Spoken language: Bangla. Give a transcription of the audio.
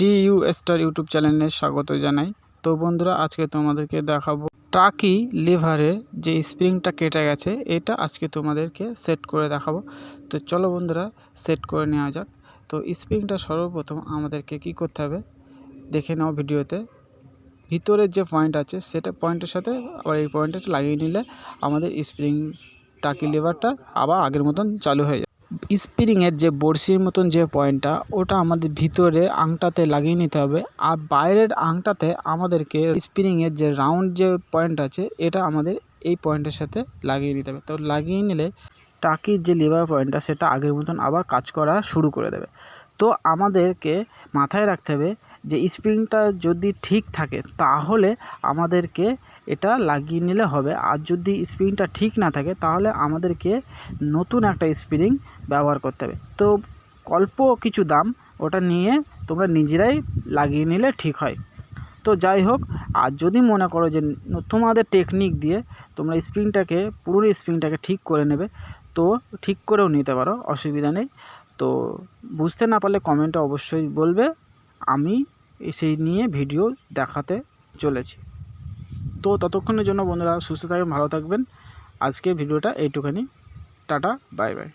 ডিইউ স্টার ইউটিউব চ্যানেলে স্বাগত জানাই। তো বন্ধুরা, আজকে তোমাদেরকে দেখাবো টাকি লিভারের যে স্প্রিংটা কেটে গেছে, এটা আজকে তোমাদেরকে সেট করে দেখাবো। তো চলো বন্ধুরা, সেট করে নেওয়া যাক। তো স্প্রিংটা সর্বপ্রথম আমাদেরকে কি করতে হবে, দেখে নাও ভিডিওতে। ভিতরের যে পয়েন্ট আছে, সেটা পয়েন্টের সাথে আবার এই পয়েন্টটা লাগিয়ে নিলে আমাদের স্প্রিং টাকি লিভারটা আবার আগের মতন চালু হয়ে যাবে। স্প্রিংয়ের যে বড়শির মতন যে পয়েন্টটা, ওটা আমাদের ভিতরে আংটাতে লাগিয়ে নিতে হবে। আর বাইরের আংটাতে আমাদেরকে স্প্রিংয়ের যে রাউন্ড যে পয়েন্ট আছে, এটা আমাদের এই পয়েন্টের সাথে লাগিয়ে নিতে হবে। তো লাগিয়ে নিলে টাকির যে লিভার পয়েন্টটা সেটা আগের মতন আবার কাজ করা শুরু করে দেবে। তো আমাদেরকে মাথায় রাখতে হবে যে স্প্রিংটা যদি ঠিক থাকে, তাহলে আমাদেরকে এটা লাগিয়ে নিলে হবে। আর যদি স্প্রিংটা ঠিক না থাকে, তাহলে আমাদেরকে নতুন একটা স্প্রিং ব্যবহার করতে হবে। তো অল্প কিছু দাম ওটা নিয়ে তোমরা নিজেরাই লাগিয়ে নিলে ঠিক হয়। তো যাই হোক, আর যদি মনে করো যে তোমাদের টেকনিক দিয়ে তোমরা স্প্রিংটাকে পুরো স্প্রিংটাকে ঠিক করে নেবে, তো ঠিক করেও নিতে পারো, অসুবিধা নেই। তো বুঝতে না পারলে কমেন্টে অবশ্যই বলবে। আমি সেই নিয়ে ভিডিও দেখাতে চলেছি। তো ততক্ষণের জন্য বন্ধুরা সুস্থ থাকবেন ভালো থাকবেন। আজকে ভিডিওটা এইটুখানি। Tata bye bye.